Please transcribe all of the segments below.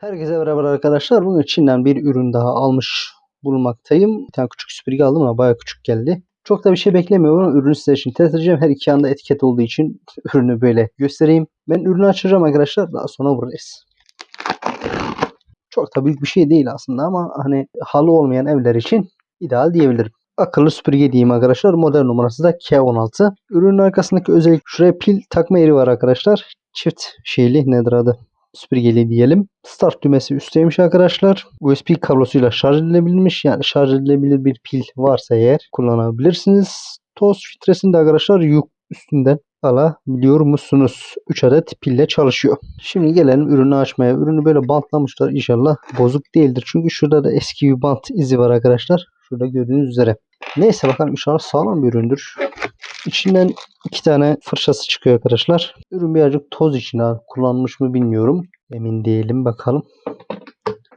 Herkese merhaba arkadaşlar. Bugün Çin'den bir ürün daha almış bulunmaktayım. Bir tane küçük süpürge aldım ama bayağı küçük geldi. Çok da bir şey beklemiyorum ürünü size için test edeceğim. Her iki yanda etiket olduğu için ürünü böyle göstereyim. Ben ürünü açacağım arkadaşlar. Daha sonra buradayız. Çok da büyük bir şey değil aslında ama hani halı olmayan evler için ideal diyebilirim. Akıllı süpürge diyeyim arkadaşlar. Model numarası da K16. Ürünün arkasındaki özellik şuraya pil takma yeri var arkadaşlar. Çift şeyli nedir adı? Süpürgeli diyelim. Start düğmesi üstteymiş arkadaşlar. USB kablosuyla şarj edilebilmiş. Yani şarj edilebilir bir pil varsa eğer kullanabilirsiniz. Toz filtresini de arkadaşlar yük üstünden alabiliyor musunuz? 3 adet pille çalışıyor. Şimdi gelelim ürünü açmaya. Ürünü böyle bantlamışlar. İnşallah bozuk değildir. Çünkü şurada da eski bir bant izi var arkadaşlar. Şurada gördüğünüz üzere. Neyse bakalım inşallah sağlam bir üründür. İçinden iki tane fırçası çıkıyor arkadaşlar. Ürün birazcık toz içine kullanmış mı bilmiyorum. Emin değilim bakalım.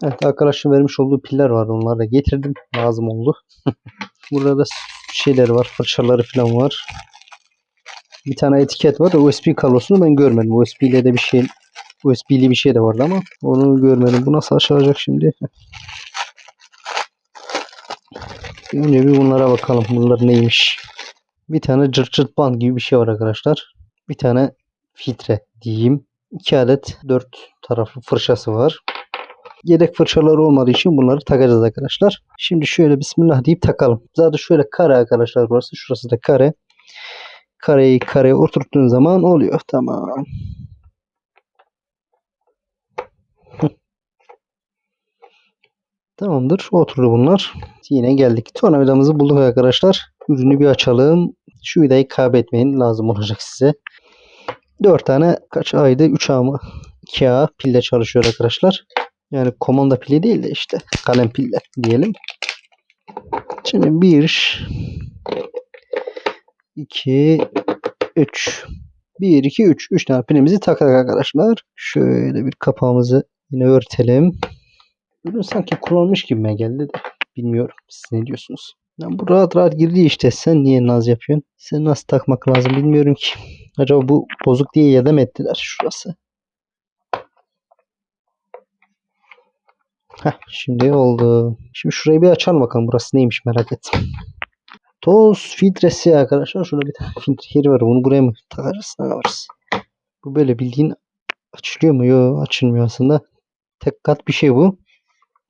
Evet arkadaşın vermiş olduğu piller var. Onları da getirdim. Lazım oldu. Burada da şeyler var. Fırçaları falan var. Bir tane etiket var. USB kablosunu ben görmedim. USB ile de bir şey USB'li bir şey de vardı ama onu görmedim. Bu nasıl açılacak şimdi? Önce bir bunlara bakalım. Bunlar neymiş? Bir tane cırt cırt band gibi bir şey var arkadaşlar. Bir tane filtre diyeyim. 2 adet 4 taraflı fırçası var. Yedek fırçaları olmadığı için bunları takacağız arkadaşlar. Şimdi şöyle bismillah deyip takalım. Zaten şöyle kare arkadaşlar burası. Şurası da kare. Kareyi kareye oturttuğun zaman oluyor. Tamam. Tamamdır. Oturdu bunlar. Yine geldik. Tornavidamızı bulduk arkadaşlar. Ürünü bir açalım. Şu vidayı kaybetmeyin. Lazım olacak size. 4 tane kaç aydı? 3 ağ mı? 2 ağ pille çalışıyor arkadaşlar. Yani komanda pili değil de işte kalem pille diyelim. Şimdi 1 2 3 1 2 3 3 tane pilimizi takarak arkadaşlar. Şöyle bir kapağımızı yine örtelim. Ürün sanki kullanmış gibi geldi de. Bilmiyorum. Siz ne diyorsunuz? Yani bu rahat rahat girdi işte. Sen niye naz yapıyorsun? Sen nasıl takmak lazım bilmiyorum ki. Acaba bu bozuk diye yedem ettiler şurası. Heh, şimdi oldu. Şimdi şurayı bir açalım bakalım. Burası neymiş merak ettim. Toz filtresi arkadaşlar. Şurada bir tane filtre yeri var. Bunu buraya mı takacağız? Ne? Bu böyle bildiğin açılıyor mu? Yok açılmıyor aslında. Tek kat bir şey bu.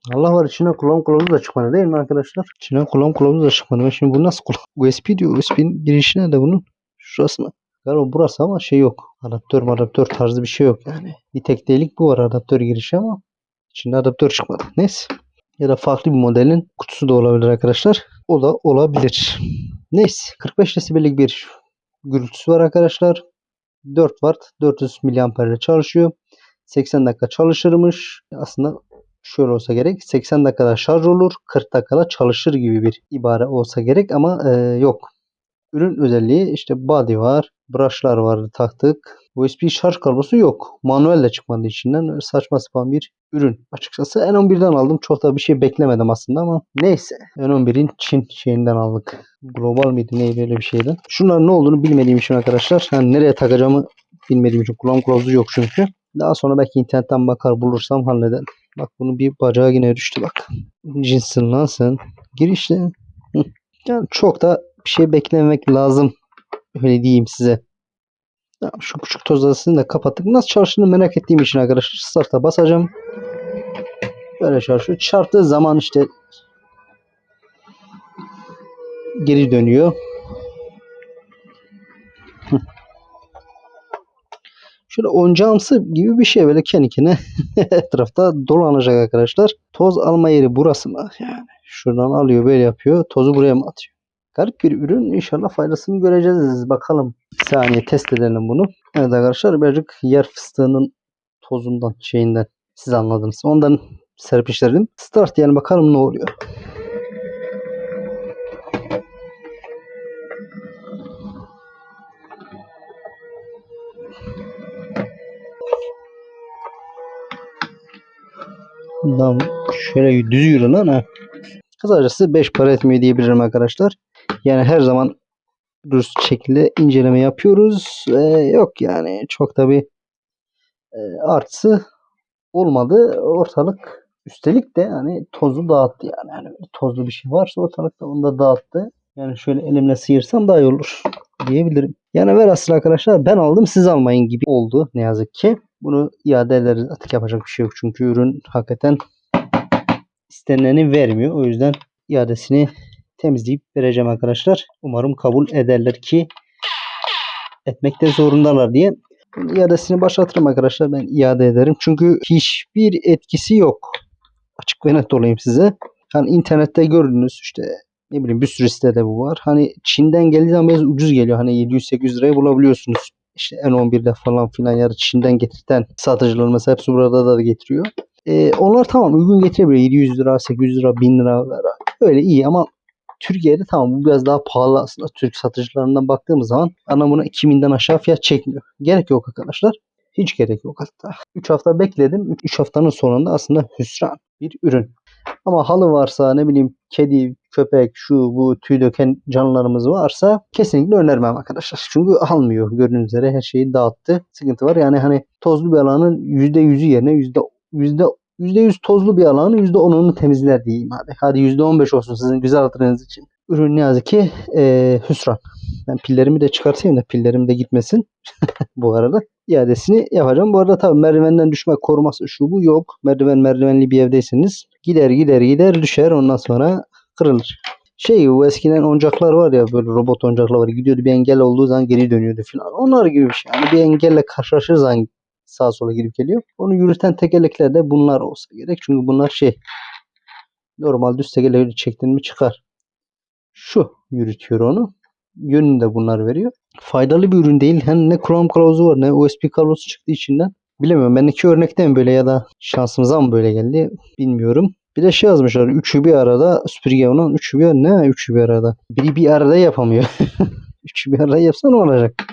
Allah var içine kullanım kılavuzu da çıkmadı değil mi arkadaşlar? İçine kullanım kılavuzu da çıkmadı. Ben şimdi bu nasıl kullan? USB diyor. USB'nin girişi nerede bunun? Şurası mı? Galiba burası ama şey yok. Adaptör adaptör tarzı bir şey yok yani. Bir tek delik bu var adaptör girişi ama içinde adaptör çıkmadı. Neyse. Ya da farklı bir modelin kutusu da olabilir arkadaşlar. O da olabilir. Neyse. 45 desibellik bir gürültüsü var arkadaşlar. 4 watt 400 mAh ile çalışıyor. 80 dakika çalışırmış. Aslında şöyle olsa gerek. 80 dakikada şarj olur. 40 dakikada çalışır gibi bir ibare olsa gerek ama e, yok. Ürün özelliği işte body var. Brushlar vardı taktık. USB şarj kablosu yok. Manuel de çıkmadı içinden. Saçma sapan bir ürün. Açıkçası N11'den aldım. Çok da bir şey beklemedim aslında ama neyse. N11'in Çin şeyinden aldık. Global miydi neydi öyle bir şeyden. Şunların ne olduğunu bilmediğim için arkadaşlar. Yani nereye takacağımı bilmediğim için kullanım kılavuzu yok çünkü. Daha sonra belki internetten bakar bulursam hallederim. Bak bunun bir bacağı yine düştü bak. Cinsin lan sen. Gir. Yani çok da bir şey beklemek lazım. Öyle diyeyim size. Şu küçük toz adasını da kapattık. Nasıl çalıştığını merak ettiğim için arkadaşlar start'a basacağım. Böyle çalışıyor. Çarptığı zaman işte geri dönüyor. Şöyle oncağımsı gibi bir şey böyle kendi kendine etrafta dolanacak arkadaşlar. Toz alma yeri burası mı? Yani şuradan alıyor böyle yapıyor. Tozu buraya mı atıyor? Garip bir ürün. İnşallah faydasını göreceğiz. Bakalım. Bir saniye test edelim bunu. Evet arkadaşlar birazcık yer fıstığının tozundan şeyinden siz anladınız. Ondan serpiştirdim. Start yani bakalım ne oluyor. Lan şöyle düz yürü lan ha. Kısacası 5 para etmiyor diyebilirim arkadaşlar. Yani her zaman dürüst şekilde inceleme yapıyoruz. Ee, yok yani çok da bir e, artısı olmadı. Ortalık üstelik de hani tozu dağıttı yani. yani tozlu bir şey varsa ortalıkta onu da dağıttı. Yani şöyle elimle sıyırsam daha iyi olur diyebilirim. Yani velhasıl arkadaşlar ben aldım siz almayın gibi oldu ne yazık ki. Bunu iade ederiz. Artık yapacak bir şey yok. Çünkü ürün hakikaten istenileni vermiyor. O yüzden iadesini temizleyip vereceğim arkadaşlar. Umarım kabul ederler ki etmekte zorundalar diye. İadesini başlatırım arkadaşlar. Ben iade ederim. Çünkü hiçbir etkisi yok. Açık ve net olayım size. Hani internette gördünüz işte ne bileyim bir sürü sitede bu var. Hani Çin'den geldiği zaman biraz ucuz geliyor. Hani 700-800 liraya bulabiliyorsunuz. İşte N11'de falan filan ya da Çin'den getirten satıcılar mesela hepsi burada da getiriyor. Ee, onlar tamam uygun getirebiliyor. 700 lira, 800 lira, 1000 lira öyle iyi ama Türkiye'de tamam bu biraz daha pahalı aslında. Türk satıcılarından baktığımız zaman anlamına 2000'den aşağı fiyat çekmiyor. Gerek yok arkadaşlar. Hiç gerek yok hatta. 3 hafta bekledim. 3 haftanın sonunda aslında hüsran bir ürün. Ama halı varsa ne bileyim kedi, köpek, şu bu tüy döken canlılarımız varsa kesinlikle önermem arkadaşlar. Çünkü almıyor. Gördüğünüz üzere her şeyi dağıttı. Sıkıntı var. Yani hani tozlu bir alanın %100'ü yerine yüzde yüzde 100 tozlu bir alanın %10'unu temizler diyeyim hadi. Hadi %15 olsun sizin güzel hatırınız için. Ürün ne yazık ki e, hüsran. Ben pillerimi de çıkartayım da pillerim de gitmesin bu arada. İadesini yapacağım. Bu arada tabii merdivenden düşme koruması şu bu yok. Merdiven merdivenli bir evdeyseniz gider gider gider düşer ondan sonra kırılır. Şey bu eskiden oyuncaklar var ya böyle robot oyuncaklar var. Gidiyordu bir engel olduğu zaman geri dönüyordu falan. Onlar gibi bir şey. Yani bir engelle karşılaşır zaman sağa sola girip geliyor. Onu yürüten tekerlekler de bunlar olsa gerek. Çünkü bunlar şey normal düz tekerlekleri çektin mi çıkar. Şu yürütüyor onu. Yönünü de bunlar veriyor. Faydalı bir ürün değil. Hem ne Chrome kılavuzu var ne USB kablosu çıktı içinden. Bilemiyorum. Ben iki örnekte mi böyle ya da şansımıza mı böyle geldi bilmiyorum. Bir de şey yazmışlar. Üçü bir arada süpürge onun. Üçü bir ne? Üçü bir arada. Biri bir arada yapamıyor. üçü bir arada yapsa ne olacak?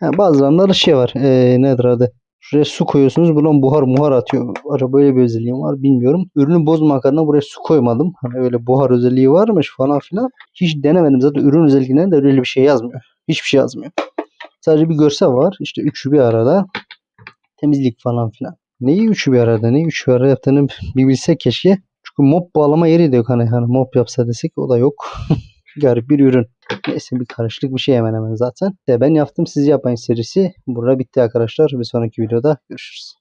Ha, bazılarında da şey var. Ee, nedir adı? Şuraya su koyuyorsunuz. Buradan buhar muhar atıyor. Acaba böyle bir özelliğim var bilmiyorum. Ürünü bozmamak adına buraya su koymadım. Hani öyle buhar özelliği varmış falan filan. Hiç denemedim. Zaten ürün özelliğinden de öyle bir şey yazmıyor. Hiçbir şey yazmıyor. Sadece bir görsel var. İşte üçü bir arada. Temizlik falan filan. Neyi üçü bir arada? Neyi üçü bir arada yaptığını bir bilsek keşke. Çünkü mop bağlama yeri de yok. Hani, hani mop yapsa desek o da yok. Garip bir ürün. Neyse bir karışıklık bir şey hemen hemen zaten. Ben yaptım siz yapmayın serisi. Burada bitti arkadaşlar. Bir sonraki videoda görüşürüz.